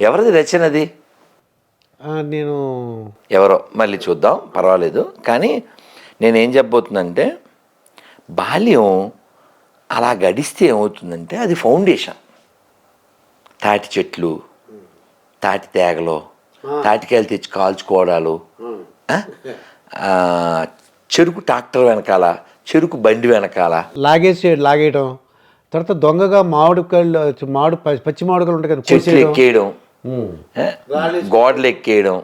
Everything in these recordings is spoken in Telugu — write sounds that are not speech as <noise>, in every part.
ఎవరిది రచన అది ఆ, నేను ఎవరో మళ్ళీ చూద్దాం పర్వాలేదు. కానీ నేనేం చెప్పబోతుందంటే బాల్యం అలా గడిస్తే ఏమవుతుందంటే అది ఫౌండేషన్. తాటి చెట్లు తాటి తేగలు తాటికాయలు తెచ్చి కాల్చుకోవడాలు చెరుకు ట్రాక్టర్ వెనకాల చెరుకు బండి వెనకాల. లాగేసి లాగేయడం తర్వాత దొంగగా మామిడికాయలు మామిడి పచ్చి మామిడికాయలు ఉంటాయి కదా చెట్లు. ఎక్కేయడం? గోడలు ఎక్కేయడం.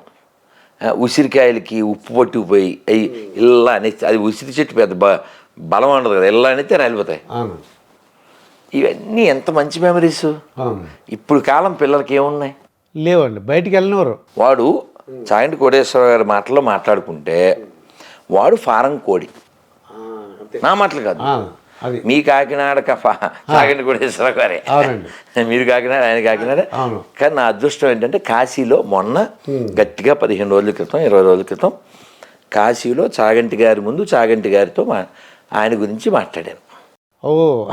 ఉసిరికాయలకి ఉప్పు పట్టుకుపోయి అవి ఇలా అనేసి అది ఉసిరి చెట్టు పెద్ద బ బలం ఉండదు కదా ఇలా అనేతే రాలిపోతాయి. ఇవన్నీ ఎంత మంచి మెమరీస్. అవును. ఇప్పుడు కాలం పిల్లలకి ఏమున్నాయి? లేవండి బయటికి వెళ్ళినవారు వాడు చాగంటి కోటేశ్వర గారి మాటల్లో మాట్లాడుకుంటే వాడు ఫారం కోడి. నా మాటలు కాదు. మీ కాకినాడ కఫా చాగంటి కోటేశ్వర గారే. మీరు కాకినాడ ఆయన కాకినాడ. కానీ నా అదృష్టం ఏంటంటే కాశీలో మొన్న గట్టిగా పదిహేను రోజుల క్రితం ఇరవై రోజుల క్రితం కాశీలో చాగంటి గారి ముందు చాగంటి గారితో మా ఆయన గురించి మాట్లాడాను. ఓ.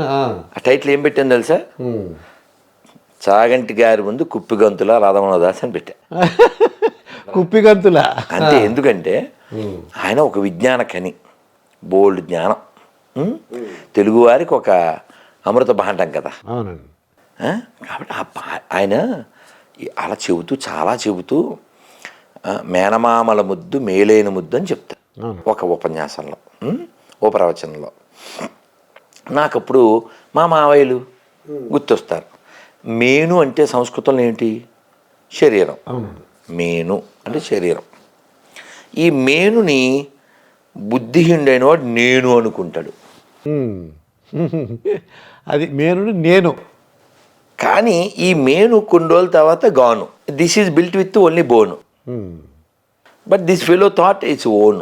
ఆ. టైటిల్ ఏం పెట్టాను తెలుసా. చాగంటి గారి ముందు కుప్పిగంతుల రాధమోహనదాస్ అని పెట్టా. కుప్పిగంతుల. అంతే ఎందుకంటే ఆయన ఒక విజ్ఞాన కని బోల్డ్ జ్ఞానం? తెలుగువారికి ఒక అమృత భాండం కదా. అవునండి? కాబట్టి ఆ పా- ఆయన అలా చెబుతూ చాలా చెబుతూ మేనమామల ముద్దు మేలైన ముద్దు అని చెప్తారు. అవును. ఒక ఉపన్యాసంలో? ఓ ప్రవచనంలో నాకప్పుడు మా మావయ్యలు గుర్తొస్తారు. మేను అంటే సంస్కృతంలో ఏంటి? శరీరం. మేను అంటే శరీరం. ఈ మేనుని బుద్ధిహీనుడైన వాడు నేను అనుకుంటాడు. అది నేను నేను. కానీ ఈ మేను కొన్ని రోజుల తర్వాత గాను. This is built with only bone. But this fellow thought it's own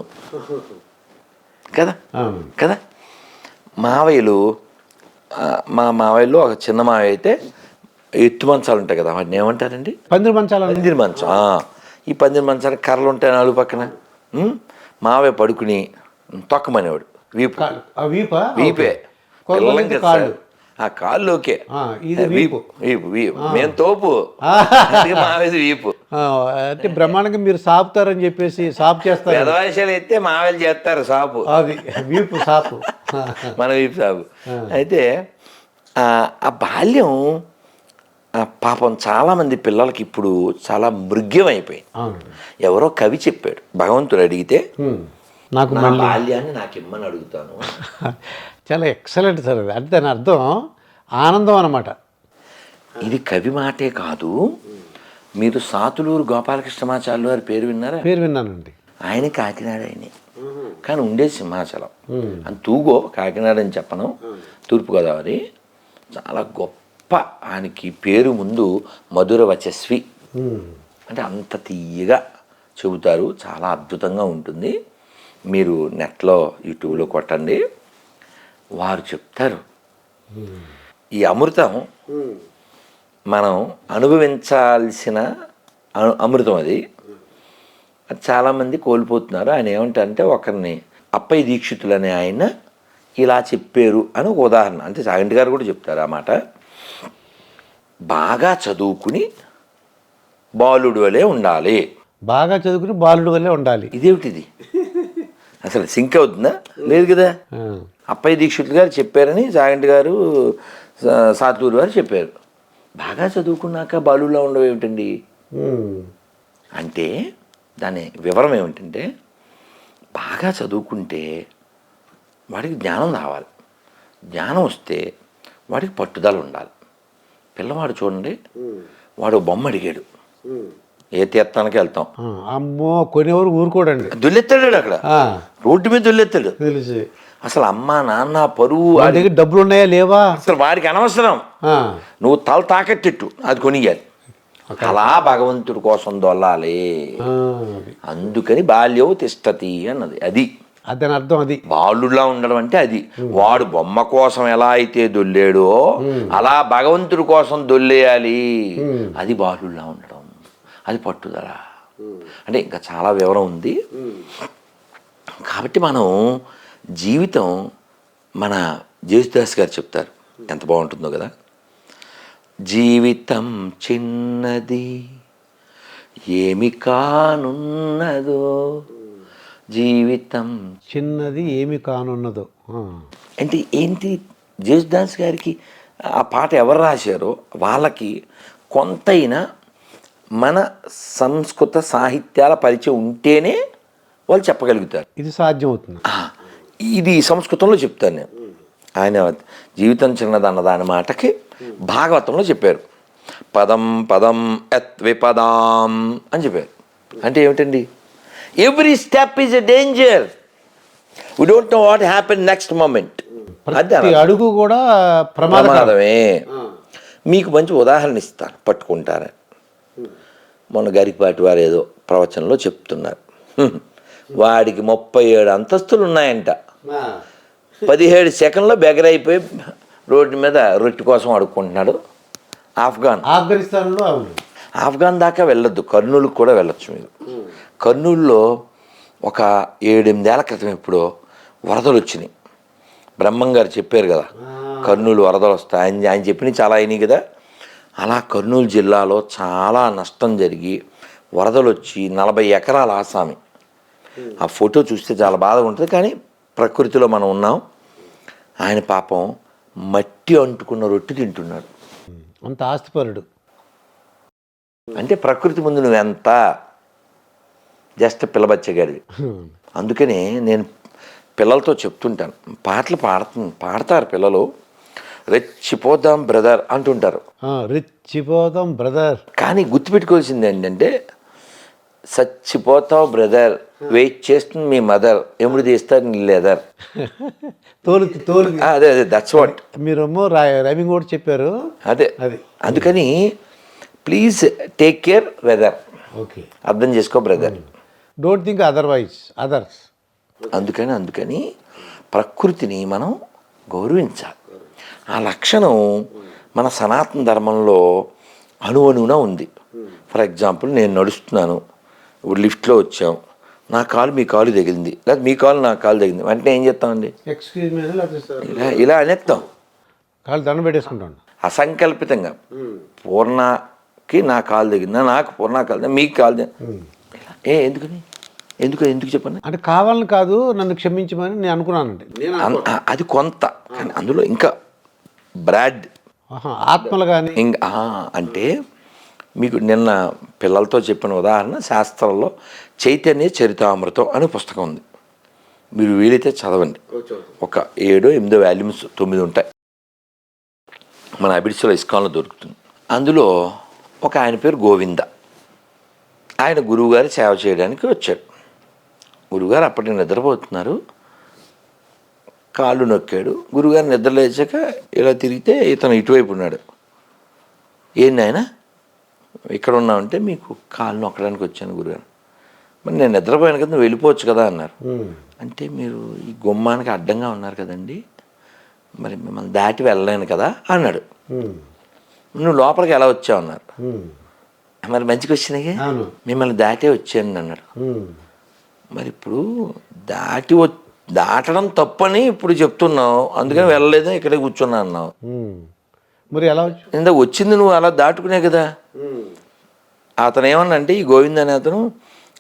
కదా? కదా? మావయ్యలు మా మావయ్యలో ఒక చిన్న మావయ్య అయితే ఎత్తు మంచాలు ఉంటాయి కదా వాటిని ఏమంటారండి? పందిరి మంచాల పందిరి మంచం ఈ పందిరి మంచానికి కర్రలు ఉంటాయి నాలుగు పక్కన? మావయ్య పడుకుని తొక్కమనేవాడు. వీపు. వీపా? వీపే. పిల్లలకి కదా కాళ్ళు. ఆ కాళ్ళు ఓకే ఆ, ఇది ఆ, వీపు. వీపు వీపు. మేము తోపు. మావేది వీపు. ఆ, అంటే బ్రహ్మాండంగా మీరు సాపుతారని చెప్పేసి సాపు చేస్తారు. పెదవాయిషాలు ఎత్తే మావేలు చేస్తారు సాపు. అది వీపు సాపు. మన వీపు సాపు. అయితే ఆ ఆ బాల్యం ఆ పాపం చాలామంది పిల్లలకి ఇప్పుడు చాలా మృగ్యం అయిపోయింది ఎవరో కవి చెప్పాడు. భగవంతుడు అడిగితే. నాకు నా బాల్యాన్ని నాకు ఇమ్మని అడుగుతాను. <laughs> చాలా ఎక్సలెంట్ సార్ అది. అంటే దాని అర్థం ఆనందం అన్నమాట. ఇది కవి మాటే కాదు మీరు సాతులూరు గోపాలకృష్ణమాచార్యులు వారి పేరు విన్నారా? పేరు విన్నానండి. ఆయన కాకినాడ ఆయనే కానీ ఉండే సింహాచలం. అని తూగో కాకినాడ అని చెప్పను తూర్పుగోదావరి. చాలా గొప్ప ఆయనకి పేరు ముందు మధుర వచస్వి. అంటే అంత తీయగా చెబుతారు చాలా అద్భుతంగా ఉంటుంది. మీరు నెట్లో యూట్యూబ్లో కొట్టండి వారు చెప్తారు. ఈ అమృతం మనం అనుభవించాల్సిన అను- అమృతం అది. అది చాలామంది కోల్పోతున్నారు. ఆయన ఏమంటారంటే ఒకరిని అప్పయ్య దీక్షితులు అనే ఆయన ఇలా చెప్పారు అని ఒక ఉదాహరణ. అంటే సాగంటి గారు కూడా చెప్తారు ఆ మాట. బాగా చదువుకుని బాలుడు వలె ఉండాలి. బాగా చదువుకుని బాలుడు వల్లే ఉండాలి. ఇదేమిటిది? అసలు సింక్ అవుతుందా? లేదు కదా. అప్పయ్య దీక్షితులు గారు చెప్పారని సాగంటి గారు సాతూరు గారు చెప్పారు. బాగా చదువుకున్నాక బాలులా ఉండవు ఏమిటండి. అంటే దాని వివరం ఏమిటంటే బాగా చదువుకుంటే వాడికి జ్ఞానం రావాలి. జ్ఞానం వస్తే వాడికి పట్టుదల ఉండాలి. పిల్లవాడు చూడండి వాడు బొమ్మ అడిగాడు. ఏ తీర్థానికి వెళ్తాం. అమ్మో కొనేవారు ఊరుకోడండి. దుల్లెత్తాడు అక్కడ. రోడ్డు మీద దుల్లెత్తాడు. తెలిసి. అసలు అమ్మ నాన్న పరువు దగ్గర డబ్బులు ఉన్నాయా లేవా? అసలు వాడికి అనవసరం. నువ్వు తల తాకట్టిట్టు అది కొనియాలి. అలా భగవంతుడి కోసం దొల్లాలి. అందుకని బాల్యవు తిష్టతి అన్నది అది. అది అర్థం అది. బాలుడిలా ఉండడం అంటే అది. వాడు బొమ్మ కోసం ఎలా అయితే దొల్లేడో అలా భగవంతుడి కోసం దొల్లేయాలి. అది బాలుడిలా ఉండడం. అది పట్టుదల. అంటే ఇంకా చాలా వివరం ఉంది. కాబట్టి మనం జీవితం మన జేసుదాస్ గారు చెప్తారు. ఎంత బాగుంటుందో కదా? జీవితం చిన్నది ఏమి కానున్నదో. జీవితం చిన్నది ఏమి కానున్నదో. అంటే ఏంటి? జేసుదాస్ గారికి ఆ పాట ఎవరు రాశారో వాళ్ళకి కొంతైనా మన సంస్కృత సాహిత్యాల పరిచయం ఉంటేనే వాళ్ళు చెప్పగలుగుతారు. ఇది సాధ్యం అవుతుంది ఆ, ఇది సంస్కృతంలో చెప్తాను నేను. ఆయన జీవితం చిన్నదన్న దాని మాటకి భాగవతంలో చెప్పారు. పదం పదం ఎత్ విపదాం అని చెప్పారు. అంటే ఏమిటండి? Every step is a danger we don't know what happen next moment అది అడుగు కూడా ప్రమాదమే. మీకు మంచి ఉదాహరణ ఇస్తాను. పట్టుకుంటారని మొన్న గరికపాటి వారు ఏదో ప్రవచనంలో చెప్తున్నారు. <laughs> వాడికి ముప్పై ఏడు అంతస్తులు ఉన్నాయంట పదిహేడు సెకండ్లో బెగరైపోయి రోడ్డు మీద రొట్టె కోసం అడుక్కుంటున్నాడు ఆఫ్ఘాన్. ఆఫ్ఘనిస్తాన్లో ఆఫ్ఘాన్ దాకా వెళ్ళొద్దు. కర్నూలుకు కూడా వెళ్ళొచ్చు మీరు. కర్నూలులో ఒక ఏడెనిమిదేళ్ళ క్రితం ఇప్పుడు వరదలు వచ్చినాయి. బ్రహ్మం గారు చెప్పారు కదా కర్నూలు వరదలు వస్తాయి ఆయన ఆయన చెప్పినవి చాలా అయినాయి కదా. అలా కర్నూలు జిల్లాలో చాలా నష్టం జరిగి వరదలు వచ్చి నలభై ఎకరాల ఆసామి. ఆ ఫోటో చూస్తే చాలా బాధగా ఉంటుంది కానీ ప్రకృతిలో మనం ఉన్నాం. ఆయన పాపం మట్టి అంటుకున్న రొట్టె తింటున్నాడు. అంత ఆస్తిపరుడు. అంటే ప్రకృతి ముందు నువ్వెంత? జస్ట్ పిల్లబచ్చగాడివి. <laughs> అందుకని నేను పిల్లలతో చెప్తుంటాను. పాటలు పాడుతు పాడతారు పిల్లలు. రెచ్చిపోదాం బ్రదర్ అంటుంటారు. రెచ్చిపోదాం బ్రదర్. కానీ గుర్తుపెట్టుకోవాల్సింది ఏంటంటే చచ్చిపోతావు బ్రదర్. వెయిట్ చేస్తుంది మీ మదర్. ఎముడు తీస్తారు నీ లెదర్. తోలు తోలు అదే అదే దట్స్ వాట్ మీరేమో రైమింగ్ కూడా చెప్పారు. అదే. అది. అందుకని please take care weather okay. అర్థం చేసుకో brother don't think otherwise others అందుకని అందుకని ప్రకృతిని మనం గౌరవించాలి. ఆ లక్షణం మన సనాతన ధర్మంలో అణువణువున ఉంది. ఫర్ ఎగ్జాంపుల్ నేను నడుస్తున్నాను ఇప్పుడు లిఫ్ట్లో వచ్చాం నా కాలు మీ కాలు తగిలింది లేదా మీ కాలు నా కాలు తగిలింది వెంటనే ఏం చేస్తామండి? ఇలా ఇలా అనేస్తాం. కాళ్ళు దండం పెట్టేసుకుంటాను అసంకల్పితంగా. పూర్ణకి నా కాలు తగిలిందా నాకు పూర్ణ కాలు మీకు కాలు? ఇలా. ఏ ఎందుకని? ఎందుకు ఎందుకు చెప్పండి? అంటే కావాలని కాదు నన్ను క్షమించమని నేను అనుకున్నానండి. అది కొంత. కానీ అందులో ఇంకా బ్రాడ్. ఆత్మలు కానీ ఇంక అంటే మీకు నిన్న పిల్లలతో చెప్పిన ఉదాహరణ శాస్త్రంలో చైతన్య చరితామృతం అనే పుస్తకం ఉంది. మీరు వీలైతే చదవండి. ఒక ఏడో ఎనిమిదో వాల్యూమ్స్ తొమ్మిది ఉంటాయి. మన అబిడ్స్లో ఇస్కాన్లో దొరుకుతుంది. అందులో ఒక ఆయన పేరు గోవింద. ఆయన గురువుగారి సేవ చేయడానికి వచ్చాడు. గురువుగారు అప్పటికి నిద్రపోతున్నారు. కాళ్ళు నొక్కాడు. గురుగారు నిద్ర లేచాక ఇలా తిరిగితే ఇతను ఇటువైపు ఉన్నాడు. ఏంది ఆయన? ఇక్కడ ఉన్నామంటే మీకు కాళ్ళు నొక్కడానికి వచ్చాను గురుగారు. మరి నేను నిద్రపోయాను కదా నువ్వు వెళ్ళిపోవచ్చు కదా అన్నారు. అంటే మీరు ఈ గుమ్మానికి అడ్డంగా ఉన్నారు కదండి. మరి మిమ్మల్ని దాటి వెళ్ళలేను కదా అన్నాడు. నువ్వు లోపలికి ఎలా వచ్చావు అన్నారు. మరి మంచిగా వచ్చినాయి మిమ్మల్ని దాటే వచ్చాను అన్నాడు. మరి ఇప్పుడు దాటి వ దాటడం తప్పని ఇప్పుడు చెప్తున్నావు. అందుకని వెళ్ళలేదు? ఇక్కడే కూర్చున్నా అన్నావు. మరి ఎలా ఇందాక వచ్చింది నువ్వు అలా దాటుకునే కదా. అతను ఏమన్నా అంటే ఈ గోవింద్ అనే అతను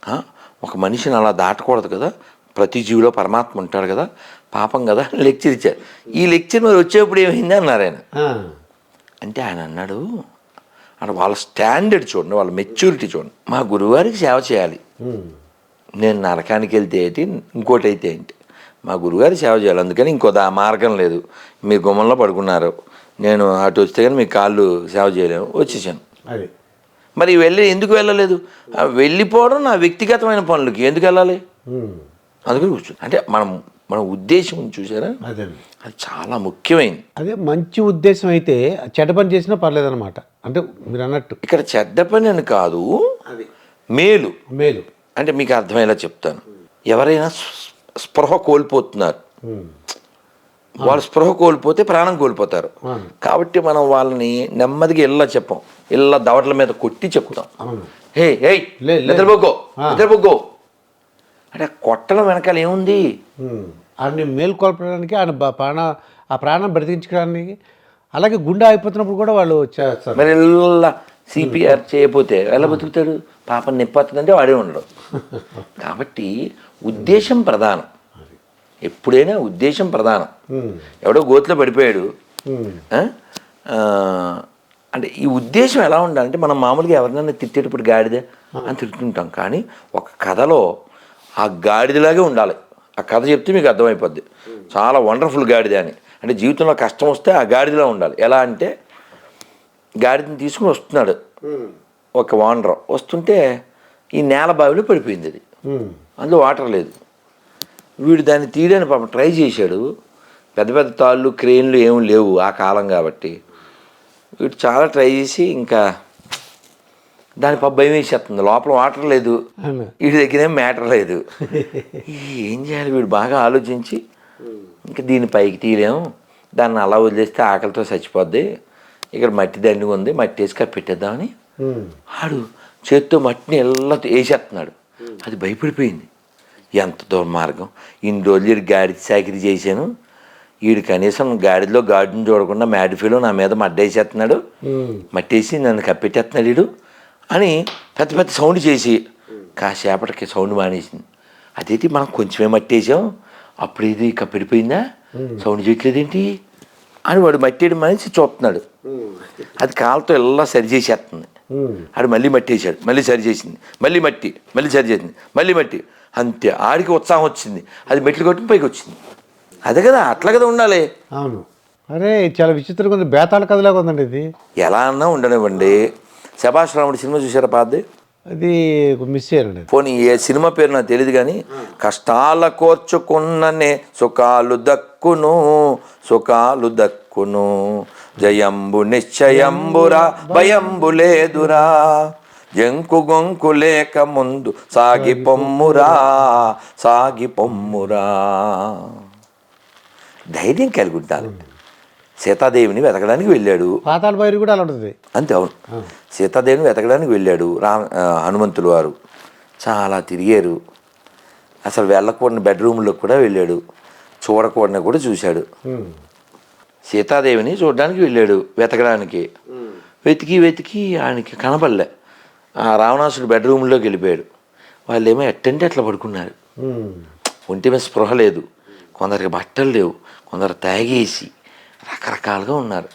"ఆ, ఒక మనిషిని అలా దాటకూడదు కదా. ప్రతి జీవిలో పరమాత్మ ఉంటాడు కదా. పాపం కదా. లెక్చర్ ఇచ్చారు. ఈ లెక్చర్ మరి వచ్చేప్పుడు ఏమైంది అన్నారు ఆయన. అంటే ఆయన అన్నాడు అంటే వాళ్ళ స్టాండర్డ్ చూడండి వాళ్ళ మెచ్యూరిటీ చూడండి. మా గురువారికి సేవ చేయాలి. నేను నరకానికి వెళ్తే ఏంటి? ఇంకోటి అయితే ఏంటి? మా గురుగారి సేవ చేయాలి. అందుకని ఇంకో దా మార్గం లేదు. మీరు గుమ్మంలో పడుకున్నారు. నేను అటు వస్తే కానీ మీ కాళ్ళు సేవ చేయలేము వచ్చేసాను. అది. మరి వెళ్ళి ఎందుకు వెళ్ళలేదు? వెళ్ళిపోవడం నా వ్యక్తిగతమైన పనులకి ఎందుకు వెళ్ళాలి. అందుకని కూర్చో అంటే మనం మన ఉద్దేశం ఉంది చూసారా? అదే. అది చాలా ముఖ్యమైనది అదే మంచి ఉద్దేశం అయితే చెడ్డ పని చేసినా పర్లేదన్నమాట. అంటే మీరు అన్నట్టు. ఇక్కడ చెడ్డ పని అని కాదు మేలు. మేలు. అంటే మీకు అర్థమయ్యేలా చెప్తాను. ఎవరైనా స్పృహ కోల్పోతున్నారు. వాళ్ళు స్పృహ కోల్పోతే ప్రాణం కోల్పోతారు కాబట్టి మనం వాళ్ళని నెమ్మదిగా ఇళ్ళ చెప్పం ఇళ్ళ దవడల మీద కొట్టి చెప్తాం హే హే. నిద్రపోకో. నిద్రపోకో అంటే కొట్టడం వెనకాల ఏముంది. ఆడిని మేల్కొల్పడానికి ఆయన ప్రాణ ఆ ప్రాణం బ్రతికించడానికి అలాగే గుండె అయిపోతున్నప్పుడు కూడా వాళ్ళు చేస్తారు మరి సిపిఆర్ చేయకపోతే ఎలా బతుకుతాడు? పాపం నిప్పొస్తుందంటే వాడే ఉండడు. కాబట్టి ఉద్దేశం ప్రధానం. ఎప్పుడైనా ఉద్దేశం ప్రధానం. ఎవడో గోతిలో పడిపోయాడు. అంటే ఈ ఉద్దేశం ఎలా ఉండాలంటే మనం మామూలుగా ఎవరినైనా తిట్టేటప్పుడు గాడిద అని తిడుతుంటాం. కానీ ఒక కథలో ఆ గాడిదలాగే ఉండాలి. ఆ కథ చెప్తే మీకు అర్థమైపోద్ది. చాలా వండర్ఫుల్ గాడిద అని. అంటే జీవితంలో కష్టం వస్తే ఆ గాడిదలా ఉండాలి. ఎలా అంటే గాడిదని తీసుకుని వస్తున్నాడు. ఒక వానర్. వస్తుంటే ఈ నేల బావిలో పడిపోయింది అది. అందులో వాటర్ లేదు. వీడు దాన్ని తీయడానికి పాపం ట్రై చేశాడు. పెద్ద పెద్ద తాళ్ళు క్రెయిన్లు ఏమి లేవు ఆ కాలం కాబట్టి. వీడు చాలా ట్రై చేసి ఇంకా దాని పాప భయం వేసేస్తుంది. లోపల వాటర్ లేదు. వీడి దగ్గర ఏం మ్యాటర్ లేదు. ఏం చేయాలి వీడు బాగా ఆలోచించి. ఇంకా దీన్ని పైకి తీయలేము. దాన్ని అలా వదిలేస్తే ఆకలితో చచ్చిపోద్ది. ఇక్కడ మట్టి దండిగా ఉంది మట్టి వేసి కప్పెట్టేద్దామని ఆడు చేత్తో మట్టిని ఎలా వేసేస్తున్నాడు. అది భయపడిపోయింది. ఎంత దుర్మార్గం. ఇన్ని రోజులు ఈడు గాడి చాకరీ చేశాను. వీడు కనీసం గాడిలో గాడిని చూడకుండా మ్యాడిఫీలో నా మీద మడ్డ వేసేస్తున్నాడు. ఉమ్, మట్టేసి నన్ను కప్పెట్టేస్తున్నాడు వీడు అని పెద్ద పెద్ద సౌండ్ చేసి కాసేపటికి సౌండ్ మానేసింది. అదేంటి మనం కొంచెమే మట్టేసాం అప్పుడు ఇది కప్పెడిపోయిందా? సౌండ్ చేయట్లేదేంటి? అని వాడు మట్టేయడం మానేసి చూస్తున్నాడు అది కాలుతో ఎలా సరి చేసేస్తుంది ఆడు మళ్ళీ మట్టి వేసాడు మళ్ళీ సరి చేసింది. మళ్ళీ మట్టి. మళ్ళీ సరి చేసింది. మళ్ళీ మట్టి. అంతే. ఆడికి ఉత్సాహం వచ్చింది. అది మెట్లు కొట్టి పైకి వచ్చింది. అదే కదా. అట్లా కదా ఉండాలి. అవును. అరే చాలా విచిత్రంగా ఉంది. బేతాళ కథలాగా ఉందండి ఇది. ఎలా అన్నా ఉండనివ్వండి. శభాష్ రాముడి సినిమా చూసారా పాది అది మిస్ అయ్యారండి పోనీ ఏ సినిమా పేరు నాకు తెలియదు కానీ కష్టాల కోర్చుకున్ననే సుఖాలు దక్కును సుఖాలు దక్కును. జయంబు నిశ్చయంబురా భయంబు లేదురా. జంకు గొంకు లేక ముందు సాగి పొమ్మురా సాగి పొమ్మురా. ధైర్యం కలిగి ఉండాలి సీతాదేవిని వెతకడానికి వెళ్ళాడు. పాతాళ భైరు కూడా అలా ఉంటుంది. అంతే అవును. సీతాదేవిని వెతకడానికి వెళ్ళాడు రా ఆ, హనుమంతులు వారు. చాలా తిరిగారు. అసలు వెళ్ళకూడని బెడ్రూమ్లోకి కూడా వెళ్ళాడు. చూడకూడని కూడా చూశాడు. సీతాదేవిని చూడడానికి వెళ్ళాడు వెతకడానికి. వెతికి వెతికి ఆయనకి కనపడలే. ఆ రావణాసుడు బెడ్రూమ్లోకి వెళ్ళిపోయాడు. వాళ్ళు ఏమో ఎట్టంటే అట్లా పడుకున్నారు. ఒంటి మీద స్పృహ లేదు. కొందరికి బట్టలు లేవు. కొందరు తాగేసి. రకరకాలుగా ఉన్నారు.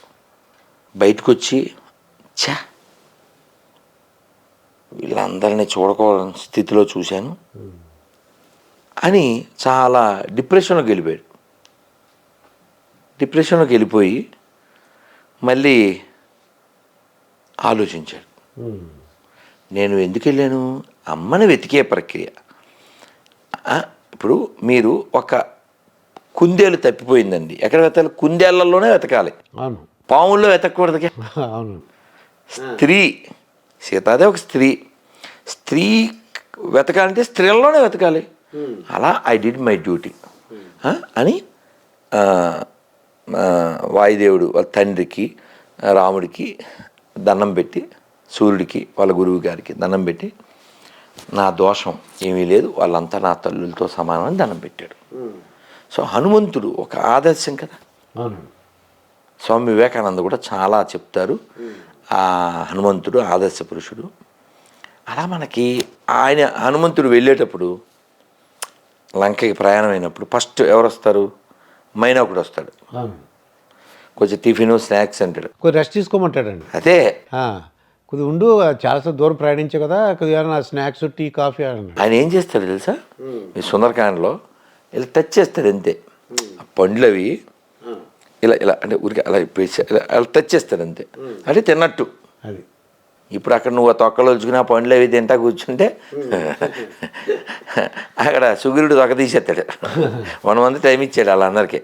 బయటకు వచ్చి ఛా! వీళ్ళందరినీ చూడకూడని స్థితిలో చూశాను. అని చాలా డిప్రెషన్లోకి వెళ్ళిపోయాడు. డిప్రెషన్లోకి వెళ్ళిపోయి మళ్ళీ ఆలోచించాడు. నేను ఎందుకు వెళ్ళాను? అమ్మని వెతికే ప్రక్రియ. ఇప్పుడు మీరు ఒక కుందేలు తప్పిపోయిందండి. ఎక్కడ వెతకాలి? కుందేళ్ళలోనే వెతకాలి. పాముల్లో వెతకూడదుగా అవును. స్త్రీ సీతాదే ఒక స్త్రీ. స్త్రీ వెతకాలంటే స్త్రీలలోనే వెతకాలి. అలా ఐ డిడ్ మై డ్యూటీ అని వాయుదేవుడు వాళ్ళ తండ్రికి రాముడికి దండం పెట్టి సూర్యుడికి వాళ్ళ గురువు గారికి దండం పెట్టి నా దోషం ఏమీ లేదు. వాళ్ళంతా నా తల్లులతో సమానమని దండం పెట్టాడు. సో హనుమంతుడు ఒక ఆదర్శం కదా. స్వామి వివేకానంద కూడా చాలా చెప్తారు. ఆ హనుమంతుడు ఆదర్శ పురుషుడు. అలా మనకి ఆయన హనుమంతుడు వెళ్ళేటప్పుడు లంకకి ప్రయాణం అయినప్పుడు ఫస్ట్ ఎవరు వస్తారు? మైనాకుడు వస్తాడు. కొంచెం టిఫిన్ స్నాక్స్ అంటాడు. కొద్ది రెస్ట్ తీసుకోమంటాడండి. అదే. కొద్ది ఉండు చాలాసేపు దూరం ప్రయాణించావు కదా కొద్దిగా స్నాక్స్ టీ కాఫీ ఆయన ఏం చేస్తాడు తెలుసా? ఈ సుందరకాండలో ఇలా టచ్ చేస్తాడు అంతే. ఆ పండ్లు అవి ఇలా ఇలా అంటే ఊరికి అలా ఇప్పేసి ఇలా అలా టచ్ చేస్తాడు అంతే. అంటే తిన్నట్టు. అది. ఇప్పుడు అక్కడ నువ్వు ఆ తొక్కలు వచ్చుకుని ఆ పండ్లు అవి తింటా కూర్చుంటే <laughs> అక్కడ సుగిరుడు తొక్క తీసేస్తాడు. వన్ మంత్ టైం ఇచ్చాడు వాళ్ళందరికీ.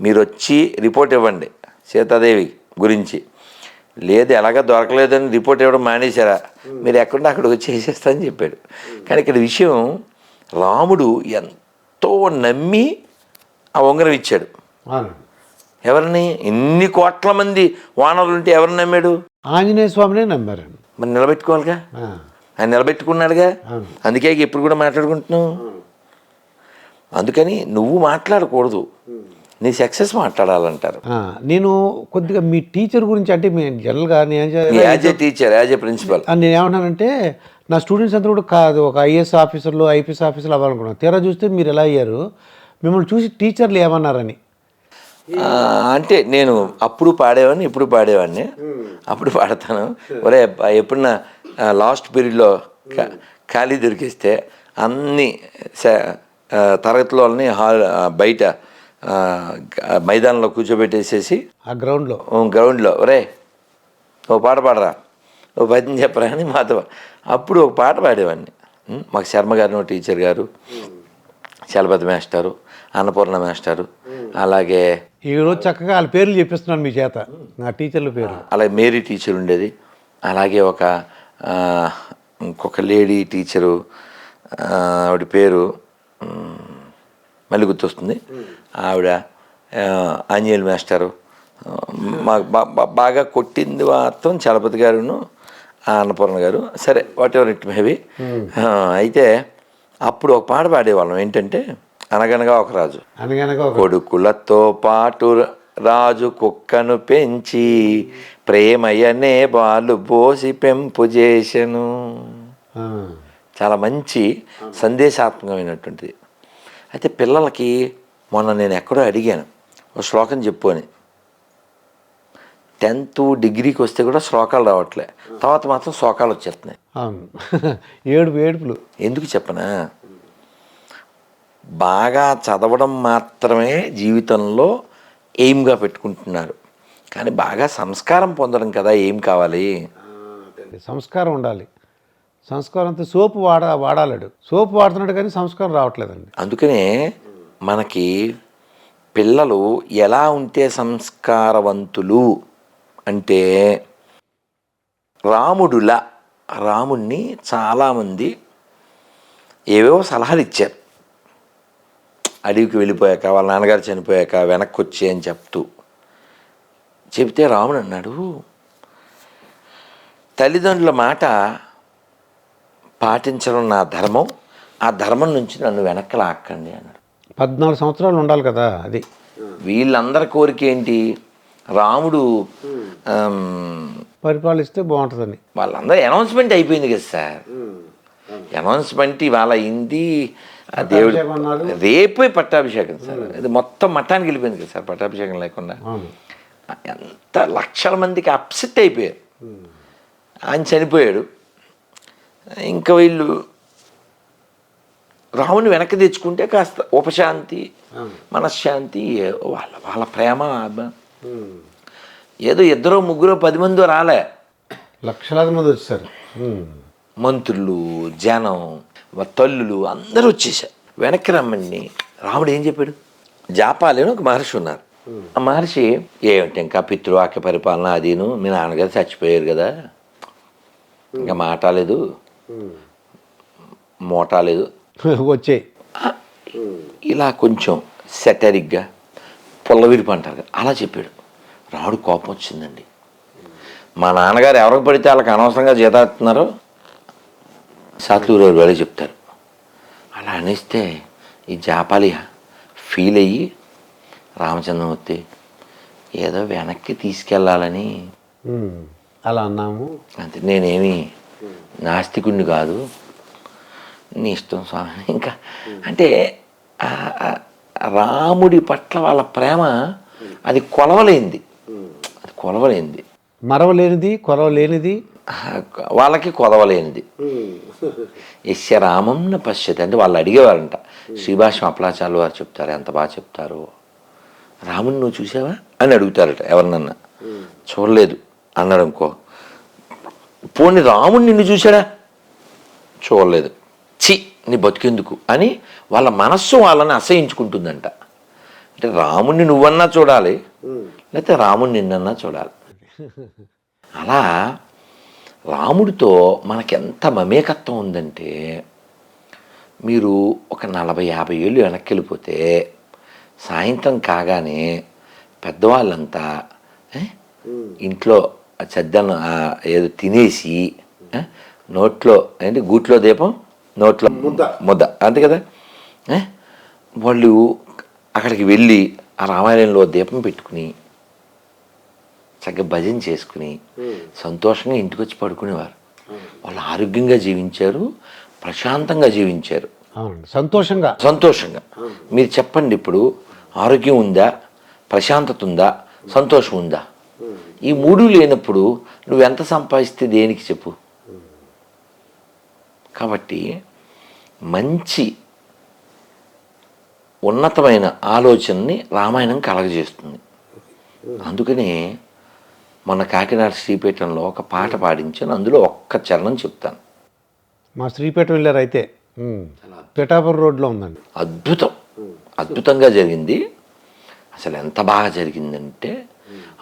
మీరు వచ్చి రిపోర్ట్ ఇవ్వండి సీతాదేవి గురించి. లేదు ఎలాగ దొరకలేదని రిపోర్ట్ ఇవ్వడం మానేశారా? మీరు ఎక్కడుంటే అక్కడ వచ్చి వేసేస్తా అని చెప్పాడు. కానీ ఇక్కడ విషయం రాముడు ఎంతో నమ్మి ఆ ఉంగరం ఇచ్చాడు. ఎవరిని? ఎన్ని కోట్ల మంది వానరులు ఉంటే ఎవరిని నమ్మాడు? ఆంజనేయ స్వామినే నమ్మారండి. మరి నిలబెట్టుకోవాలిగా? ఆయన నిలబెట్టుకున్నాడుగా. అందుకే ఇప్పుడు కూడా మాట్లాడుకుంటున్నావు? అందుకని నువ్వు మాట్లాడకూడదు. నీ సక్సెస్ మాట్లాడాలంటారు. నేను కొద్దిగా మీ టీచర్ గురించి అంటే మీ జనరల్గా as a teacher as a principal. నేను ఏమంటానంటే నా స్టూడెంట్స్ అంతా కూడా కాదు ఒక ఐఏఎస్ ఆఫీసర్లు ఐపీఎస్ ఆఫీసర్లు అవ్వాలనుకున్నాను తీరా చూస్తే మీరు ఎలా అయ్యారు? మిమ్మల్ని చూసి టీచర్లు ఏమన్నారని? అంటే నేను అప్పుడు పాడేవాడిని ఇప్పుడు పాడేవాడిని. అప్పుడు పాడతాను. ఒరే ఎప్పుడన్నా లాస్ట్ పీరియడ్లో ఖాళీ దొరికిస్తే అన్ని స- ఆ, తరగతిలో వాళ్ళని హాల్ బయట మైదానంలో కూర్చోబెట్టేసేసి ఆ గ్రౌండ్లో. గ్రౌండ్లో. ఒరే ఓ పాట పాడరా. ఓ పద్యం చెప్పరా అని మాతో అప్పుడు ఒక పాట పాడేవాడిని. మాకు శర్మ గారు టీచర్ గారు చలపతి మాస్టారు అన్నపూర్ణ మాస్టారు అలాగే ఈరోజు చక్కగా వాళ్ళ పేర్లు చెప్పిస్తున్నాను మీ చేత. నా టీచర్ల పేరు. అలాగే మేరీ టీచర్ ఉండేది. అలాగే ఒక ఇంకొక లేడీ టీచరు ఆవిడ పేరు మళ్ళీ గుర్తొస్తుంది. ఆవిడ ఆంజనేయులు మాస్టరు. మాకు బాగా కొట్టింది మాత్రం చలపతి గారును. అన్నపూర్ణ గారు. సరే వాట్ ఎవర్ ఇట్ మేబీ అయితే అప్పుడు ఒక పాట పాడేవాళ్ళం. ఏంటంటే అనగనగా ఒక రాజు. అనగనగా కొడుకులతో పాటు రాజు కుక్కను పెంచి ప్రేమయ్యనే బాలు పోసి పెంపు చేసెను ఆ, చాలా మంచి సందేశాత్మకమైనటువంటిది. అయితే పిల్లలకి మొన్న నేను ఎక్కడో అడిగాను ఒక శ్లోకం చెప్పు అని. టెన్త్ డిగ్రీకి వస్తే కూడా శ్లోకాలు రావట్లే. తర్వాత మాత్రం శ్లోకాలు వచ్చేస్తున్నాయి. <laughs> ఏడుపు ఏడుపులు. ఎందుకు చెప్పనా? బాగా చదవడం మాత్రమే జీవితంలో ఎయిమ్గా పెట్టుకుంటున్నారు. కానీ బాగా సంస్కారం పొందడం కదా ఏం కావాలి. సంస్కారం ఉండాలి. సంస్కారంతో సోపు వాడ వాడాలడు. సోపు వాడుతున్నాడు కానీ సంస్కారం రావట్లేదండి. అందుకనే మనకి పిల్లలు ఎలా ఉంటే సంస్కారవంతులు అంటే రాముడులా రాముణ్ణి చాలామంది ఏవేవో సలహాలు ఇచ్చారు అడవికి వెళ్ళిపోయాక వాళ్ళ నాన్నగారు చనిపోయాక వెనక్కి వచ్చి అని చెప్తూ. చెబితే రాముడు అన్నాడు తల్లిదండ్రుల మాట పాటించడం నా ధర్మం ఆ ధర్మం నుంచి నన్ను వెనక్కి లాక్కండి అన్నాడు. పద్నాలుగు సంవత్సరాలు ఉండాలి కదా అది. వీళ్ళందరి కోరిక ఏంటి? రాముడు పరిపాలిస్తే బాగుంటుందని. వాళ్ళందరూ అనౌన్స్మెంట్ అయిపోయింది కదా సార్. అనౌన్స్మెంట్ ఇవాళ అయింది దేవుడు. రేపే పట్టాభిషేకం సార్. ఇది మొత్తం మట్టానికి వెళ్ళిపోయింది కదా సార్ పట్టాభిషేకం లేకుండా. ఎంత లక్షల మందికి అప్సెట్ అయిపోయారు. ఆయన చనిపోయాడు. ఇంకా వీళ్ళు రాముని వెనక్కి తెచ్చుకుంటే కాస్త ఉపశాంతి మనశ్శాంతి వాళ్ళ వాళ్ళ ప్రేమ ఏదో ఇద్దరు ముగ్గురు పది మంది రాలే. లక్షలాది మంది వచ్చారు. మంత్రులు జనం తల్లులు అందరూ వచ్చేసారు. వెనక్కి రమ్మండి రాముడు ఏం చెప్పాడు? జాపాలి అని ఒక మహర్షి ఉన్నారు. ఆ మహర్షి ఏమిటి ఇంకా పితృవాక్య పరిపాలన అదీను? మీ నాన్నగారు చచ్చిపోయారు కదా. ఇంకా మాటాలేదు మోటాలేదు <laughs> వచ్చాయి ఇలా కొంచెం సెటరిక్గా అంటారు కదా. అలా చెప్పాడు. రాముడు కోపం వచ్చిందండి. మా నాన్నగారు ఎవరికి పడితే వాళ్ళకి అనవసరంగా జీతాస్తున్నారో సాత్లూరు వెళ్ళి చెప్తారు. అలా అనిస్తే ఈ జాపాలి ఫీల్ అయ్యి రామచంద్రమూర్తి ఏదో వెనక్కి తీసుకెళ్ళాలని. అలా అన్నాము. అంతే. నేనేమి నాస్తికుణ్ణి కాదు. నీ ఇష్టం స్వామి. ఇంకా అంటే రాముడి పట్ల వాళ్ళ ప్రేమ అది కొలవలేంది. అది కొలవలేంది మరవలేనిది కొరవలేనిది ఆ, వాళ్ళకి కొలవలేనిది యస్య రామం న పశ్యతి అంటే వాళ్ళు అడిగేవారంట. శ్రీభాష్యం అప్లాచార్యులు వారు చెప్తారు ఎంత బాగా చెప్తారు? రాముని నువ్వు చూసావా? అని అడుగుతారట ఎవరినన్నా. చూడలేదు. అన్నాడు అనుకో. పోనీ రాముడు నిన్ను చూశాడా? చూడలేదు. చి నీ బతికెందుకు? అని వాళ్ళ మనస్సు వాళ్ళని అసహించుకుంటుందంట. అంటే రాముణ్ణి నువ్వన్నా చూడాలి. లేకపోతే రాముని నిన్నన్నా చూడాలి. అలా రాముడితో మనకెంత మమేకత్వం ఉందంటే మీరు ఒక నలభై యాభై ఏళ్ళు వెనక్కి వెళ్ళిపోతే సాయంత్రం కాగానే పెద్దవాళ్ళంతా ఇంట్లో చెద్దను ఏదో తినేసి నోట్లో ఏంటి గూట్లో దీపం? నోట్లో ముద్ద. ముద్ద. అంతే కదా? వాళ్ళు అక్కడికి వెళ్ళి ఆ రామాలయంలో దీపం పెట్టుకుని చక్కగా భజన చేసుకుని సంతోషంగా ఇంటికి వచ్చి పడుకునేవారు వాళ్ళు ఆరోగ్యంగా జీవించారు ప్రశాంతంగా జీవించారు. సంతోషంగా. సంతోషంగా. మీరు చెప్పండి ఇప్పుడు ఆరోగ్యం ఉందా ప్రశాంతత ఉందా సంతోషం ఉందా? ఈ మూడు లేనప్పుడు నువ్వు ఎంత సంపాదిస్తే దేనికి చెప్పు? కాబట్టి మంచి ఉన్నతమైన ఆలోచనని రామాయణం కలగజేస్తుంది. అందుకనే మన కాకినాడ శ్రీపీఠంలో ఒక పాట పాడించాను అందులో ఒక్క చరణం చెప్తాను. మా శ్రీపేట వెళ్ళారు అయితే. పిఠాపురం రోడ్లో ఉందండి. అద్భుతం. అద్భుతంగా జరిగింది. అసలు ఎంత బాగా జరిగిందంటే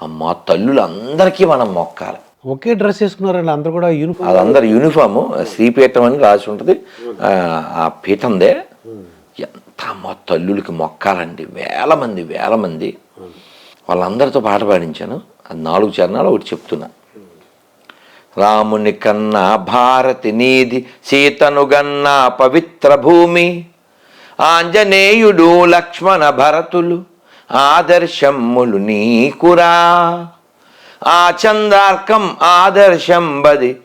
అమ్మ తల్లులందరికీ మనం మొక్కాలి. ఒకే డ్రెస్ వేసుకున్నారండి అందరూ కూడా యూనిఫామ్ అదందరు యూనిఫామ్ శ్రీపీఠం అని రాసి ఉంటుంది. ఆ, ఆ పీఠందే. ఎంత మా తల్లులకి మొక్కాలండి. వేల మంది వేల మంది. వాళ్ళందరితో పాట పాడించాను. అది నాలుగు చరణాలు ఒకటి చెప్తున్నా. రాముని కన్నా భారతి నీది సీతను గన్నా పవిత్ర భూమి ఆంజనేయుడు లక్ష్మణ భరతులు ఆదర్శమ్ములు నీకురా. ఆ చందార్కం ఆదర్శం బది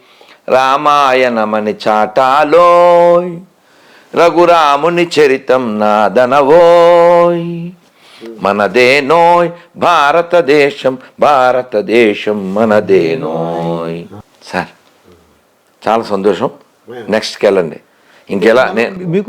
రామాయణమని చాటాలోయ్ రఘురాముని చరితం నాదనవోయ్. మనదేనోయ్ భారతదేశం భారతదేశం మనదేనోయ్ సార్ చాలా సంతోషం. నెక్స్ట్కి వెళ్ళండి. ఇంకెలా నే మీకు